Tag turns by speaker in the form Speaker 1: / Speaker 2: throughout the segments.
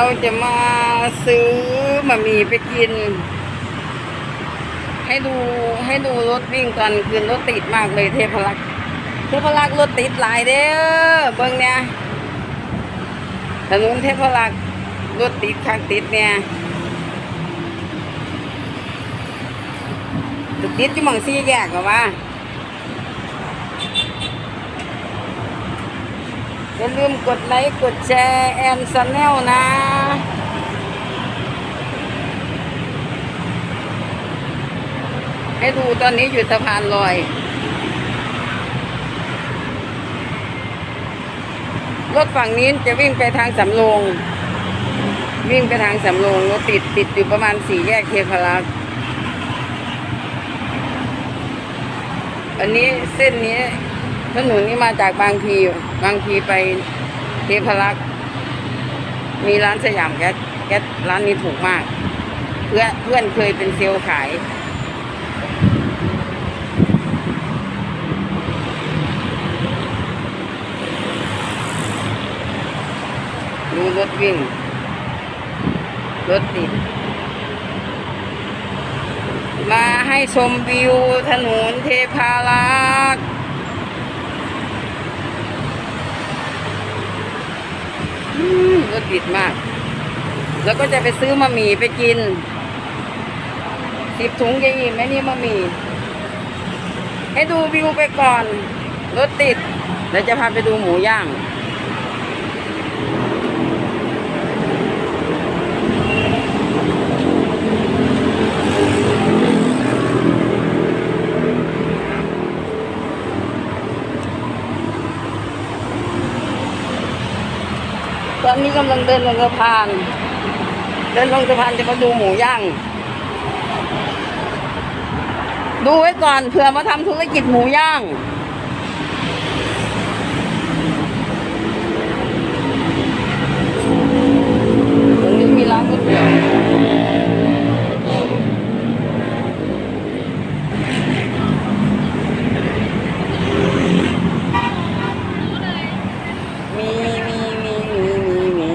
Speaker 1: เราจะมาซื้อมามีไปกิน ให้ดูให้ดูรถวิ่งก่อนคือรถติดมากเลยเทพรักษ์เทพรักษ์รถติดหลายเด้อเบิ่งเนี่ยถนนเทพรักษ์รถติดข้างติดเนี่ยติดที่หมองซี่แยกก็ว่า อย่าลืมกดไลค์ กดแชร์แอนซันแนลนะให้ดูตอนนี้อยู่สะพานลอย รถฝั่งนี้จะวิ่งไปทางสำโรง วิ่งไปทางสำโรงรถติดติดอยู่ประมาณสี่แยกเทพรักษ์อันนี้เส้นนี้ถนนนี้มาจากบางพี บางพีไปเทพรักษ์มีร้านสยามแก๊สแก๊สร้านนี้ถูกมาก เพื่อนเพื่อนเคยเป็นเซลล์ขาย ดูรถวิ่ง รถติด มาให้ชมวิวถนนเทพารักษ์อืม รถติดมาก แล้วก็จะไปซื้อมาหมี่ไปกินสิบถุงยังอิ่มไหมนี่มาหมี่ให้ดูวิวไปก่อน รถติด แล้วจะพาไปดูหมูย่าง อนนี้กำลังเดินลงสะพาน เดินลงสะพานจะมาดูหมูย่าง ดูไว้ก่อนเผื่อมาทำธุรกิจหมูย่างตรงนี้มีร้านก๋วยเตี๋ยวมีมีมีมีมีมี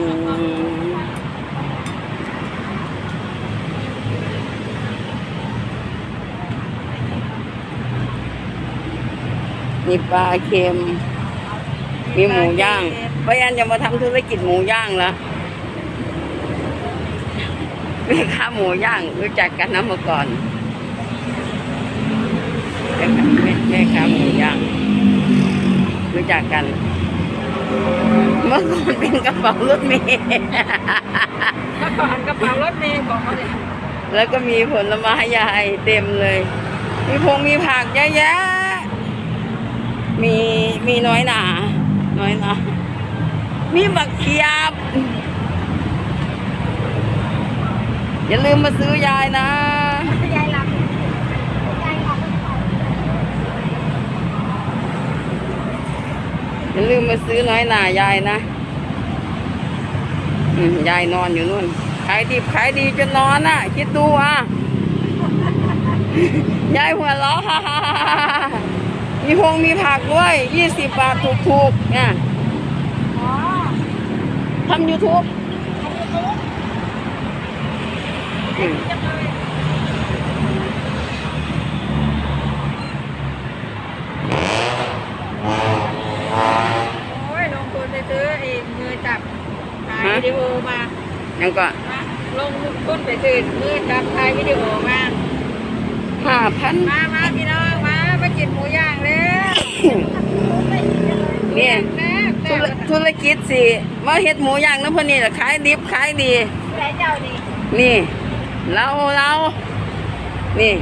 Speaker 1: มีปลาเค็ม มีหมูย่างพยายามจะมาทำธุรกิจหมูย่างแล้วแม่ค้าหมูย่างรู้จักกันนะเมื่อก่อนแม่ค้าแม่แม่ค้าหมูย่างรู้จักกัน เมื่อก่อนเป็นกระเป๋ารถเมล์
Speaker 2: เมื่อก่อนกระเป๋ารถเมย์บอกเขาเลย
Speaker 1: แล้วก็มีผลไม้ใหญ่เต็มเลย มีพงมีผักเยอะแยะ มีมีน้อยหนา น้อยหนา มีบักเขียบ อย่าลืมมาซื้อยายนะ
Speaker 2: ยายรับอ
Speaker 1: ย่าลืมมาซื้อน้อยหนายายนะยายนอนอยู่นู่น ขายดิบขายดีจนนอนอะ คิดดูอะ ยายหัวเราะ มีพงมีผักด้วยยี่สิบบาทถูกๆเนี่ย
Speaker 2: อ๋อ
Speaker 1: ทำยูทูบ
Speaker 2: จะเลยโอ้ยลงทุนไปซื้อไอ้มือจับถ่ายวิดีโอมา
Speaker 1: ยังก็
Speaker 2: ลงทุนไปซื้อมือจับถ่ายวิดีโอมา
Speaker 1: ห้าพัน
Speaker 2: มามาพี่น้องมามากินหมูย่างแล้ว
Speaker 1: เนี่ย
Speaker 2: แซ่บ
Speaker 1: ธุ
Speaker 2: แซ่
Speaker 1: ร
Speaker 2: บ
Speaker 1: ธุรกิจสิมาเฮ็ดหมูย่างน้ำพนนี่แหละขายดิบขายดี
Speaker 2: แซ่บเจ้านี่
Speaker 1: นี่เราเรานี่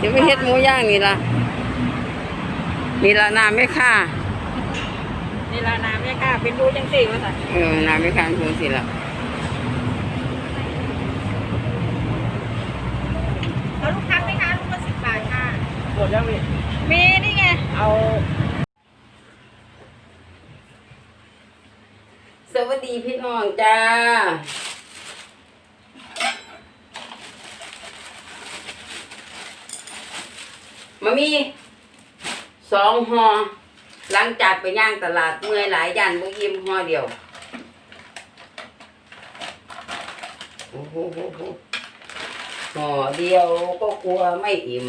Speaker 1: จะไปเฮ็ดหมูย่างนี่ละนี่ละน้ำไม่ค่า
Speaker 2: นี่ละน้ำเนี่ยค่ะเป็นดูจังสี่ว่าสัน
Speaker 1: เออน้ำไม่ค่าพูดสิละ
Speaker 2: เอาลูกค้าไหมคะลูกละสิบบาทค่ะ
Speaker 3: หมดยังพี่
Speaker 2: มีนี่ไง
Speaker 3: เอา
Speaker 1: สวัสดีพี่น้องจ้ามามีสองหอหลังจากไปย่างตลาดเมื่อยหลายยันบุยิ้มห่อเดียวโอ้โหหโหห่อเดียวก็กลัวไม่อิ่ม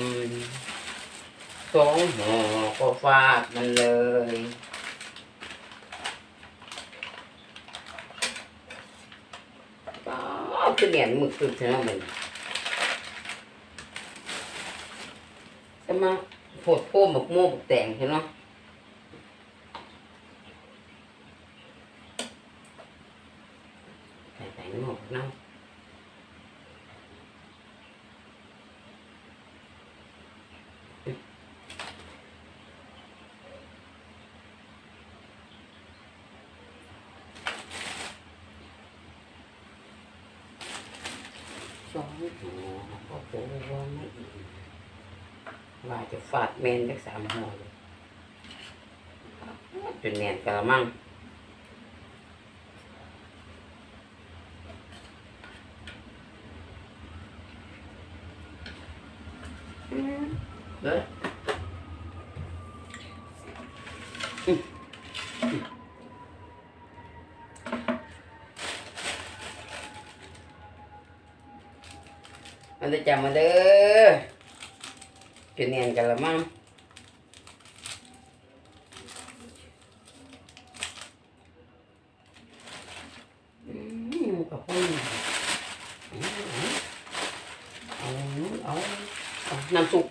Speaker 1: สองหอก็ฟาดมันเลยป้าวคือเหนียนหมึกคือเท่านั้นจะมาโผดโป้หมกโม่หมกแต่งใช่ไหมใส่ใส่หมกเนาะ ส องหัวก็โอ้ว่าไม่อีกมว่าจะฟาดเมนสักสามหัวเลยจนแน่นกระมังอืมเด้ออืมอืม มันจะจำมาเด้อจนแน่นกระมังอืมกับคนเอาเอาเอาน้ำซุป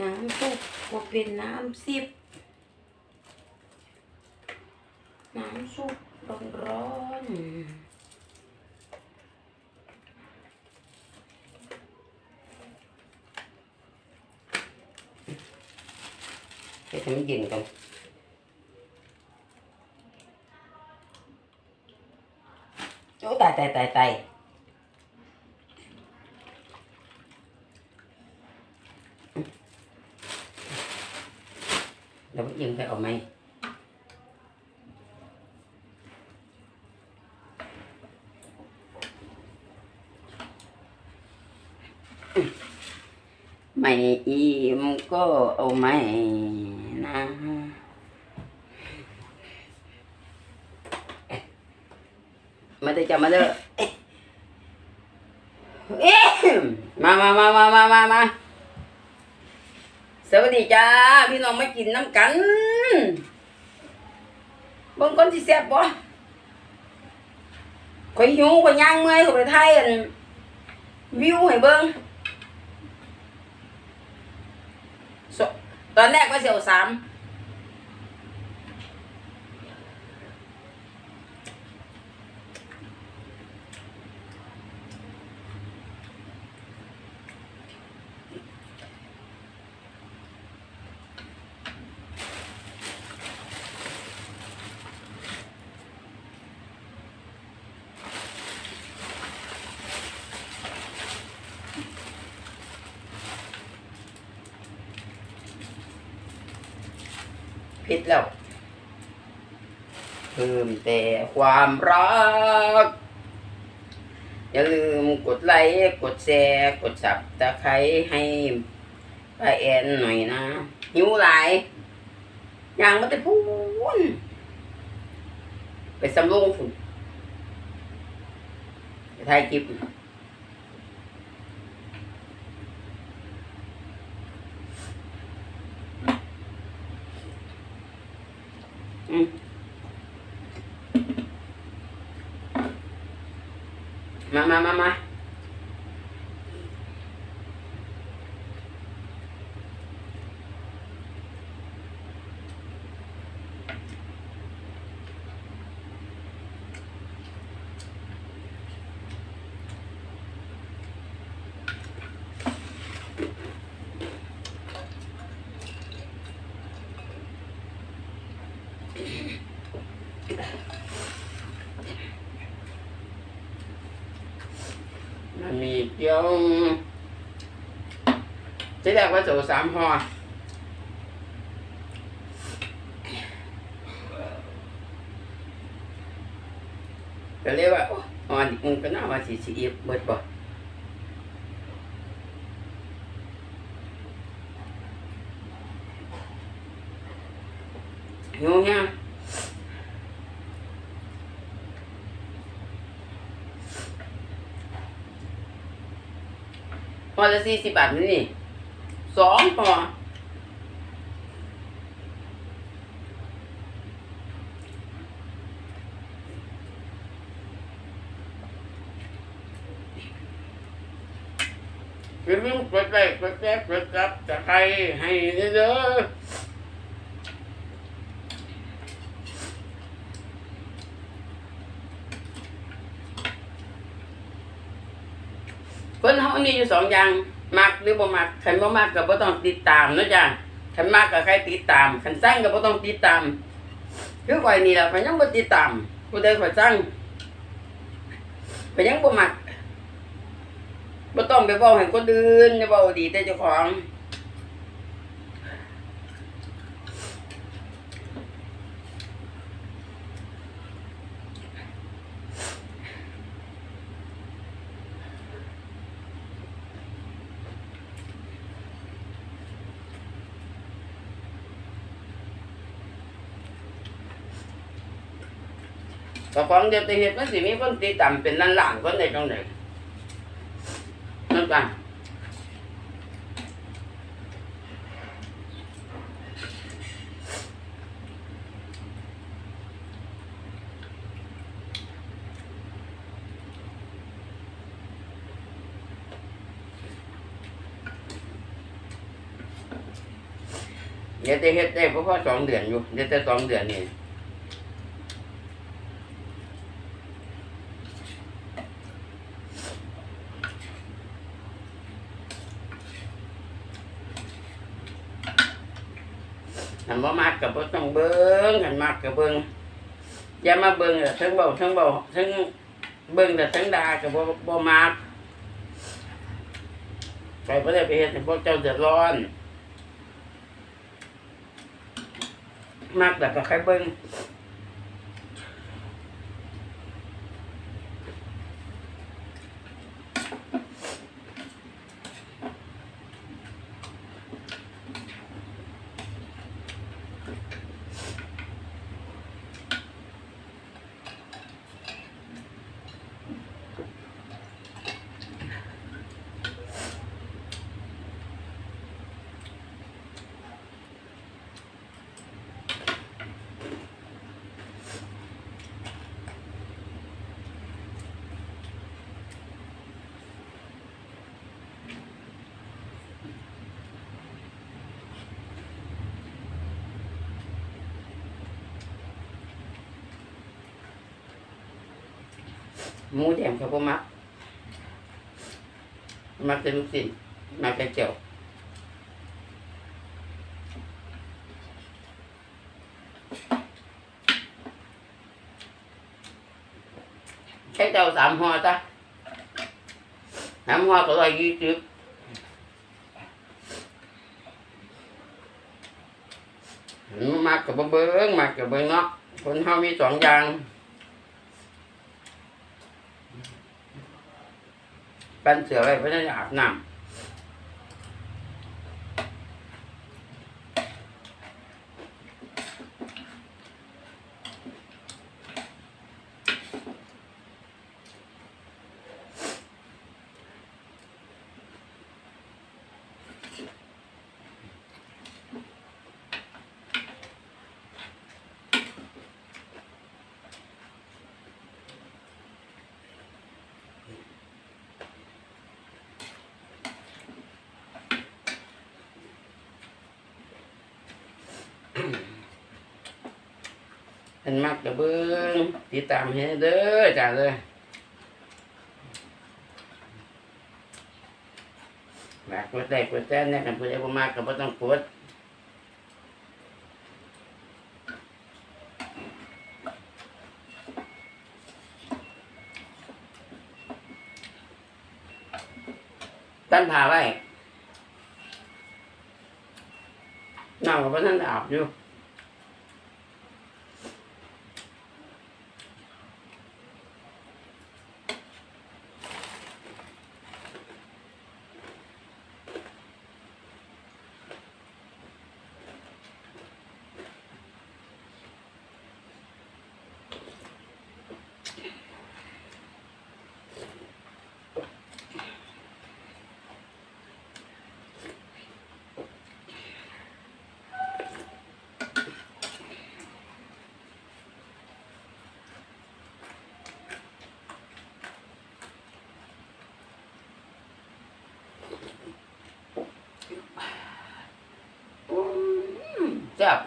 Speaker 1: น้ำซุปก็เป็นน้ำซิบน้ำซุปร้อนร้อน ๆให้ทำให้เย็นกันโอ้ตายตา ยตายตายเรายิงไปเอมามาเถอะจ้อมามามามามามามาสวัสดีจ้า พี่น้องมากินน้ำกันบิ่งคนที่แซ่บบ่ข่อยหิวข่อยย่างเมื่อยข่อยไปถ่ายอันวิวให้เบิ่งส ตอนแรกว่าเสิเอาสาม ดแล้ว เพิ่มแต่ความรัก อย่าลืมกดไลค์กดแชร์กดสับตะไคร้ให้ป้าแอนหน่อยนะ หิวหลายอย่างมันจะพูนไปสำโรงฝุ่นไปถ่ายคลิป อืมมามามามามันมี เกี๊ยวจะแรกว่าสูสามห่อก็เรียกว่าโอ้ห่อนี่มึงก็น่าว่าสิสิอีบเบิดบ่หิวยัง อละสี่สิบบาทนี่สองพออย่าลืมกดไลค์กดแชร์กดซับสไครให้เด้อ นี่อยู่สองอย่างมักหรือบ่มักคันบ่มักก็บ่ต้องติดตามเนาะจ้ะคันมักก็ใครติดตามคันสร้างก็บ่ต้องติดตามคือข่อยนี่แหละข่อยยังบ่ติดตามผู้ใดข่อยสร้างข่อยยังบ่มักบ่ต้องไปบอกให้คนอื่นอย่าบอกดีแต่เจ้าของ ก็ของเดียวแต่เฮ็ดมันสิมีคนติดตามเป็นล้านล้านคนได้จังได๋นั่นกันเดี๋ยวจะเฮ็ดได้เพราะพอสองเดือนอยู่เดี๋ยวจะสองเดือนนี่ หันบ่มากกับบ่ต้องเบิ้งหันมากกับเบิ้งอย่ามาเบิ้งแต่ทั้งเบาทั้งเบาทั้งเบิ้งแต่ทั้งดากับบ่บ่มากไปบ่ได้ไปเฮ็ดให้พวกเจ้าเดือดร้อน มากแต่ก็ใครเบิ้ง หมูแดงเขาบ่มักมักแต่ลูกชิ้นมักแต่เจียวใช้เจ้าสามห่อจ้ะสามห่อก็ร้อยยี่สิบมักกับบ่เบิ้งมักกับเบิ้งเนาะคนเฮามีสองอย่าง ปั้นเสือไว้เพื่อจะอาบน้ำ เป็นมักกับเบิ้งติดตามให้เด้อจ้าเลยมากกดได้กดแจ้งเนี่ยกันเพื่อบ่มากก็บ่ต้องกดตั้นผ่าไว้น้ำกับท่านอาบอยู่ ซ่บ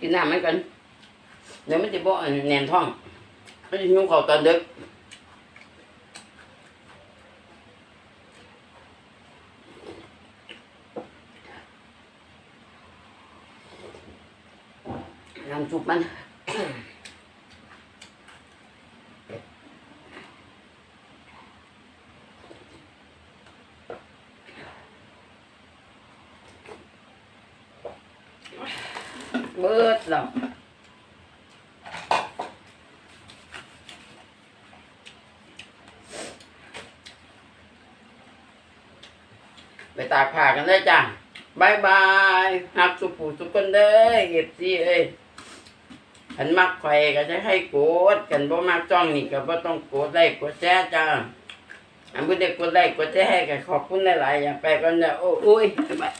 Speaker 1: กินน้ำไม่กันเดี๋ยวมันจะบ่แน่นท้องมันจะยุ่งเขาตอนดึก น้ำซุปมัน เบิดแล้วไปตากผ้ากันได้จ้ะบายบายหักสุปูสุกคนเด้อเก็บซี่เอ้ยขันมักไข่ก็จะให้กดกันบ่มักจ้องนี่ก็บ่ต้องกดไลค์กดแชร์จ้าอันบ่ได้กดไลค์กดแชร์ก็ขอบคุณหลายๆอย่างไปกันเด้อโอ้ยบ๊ายบาย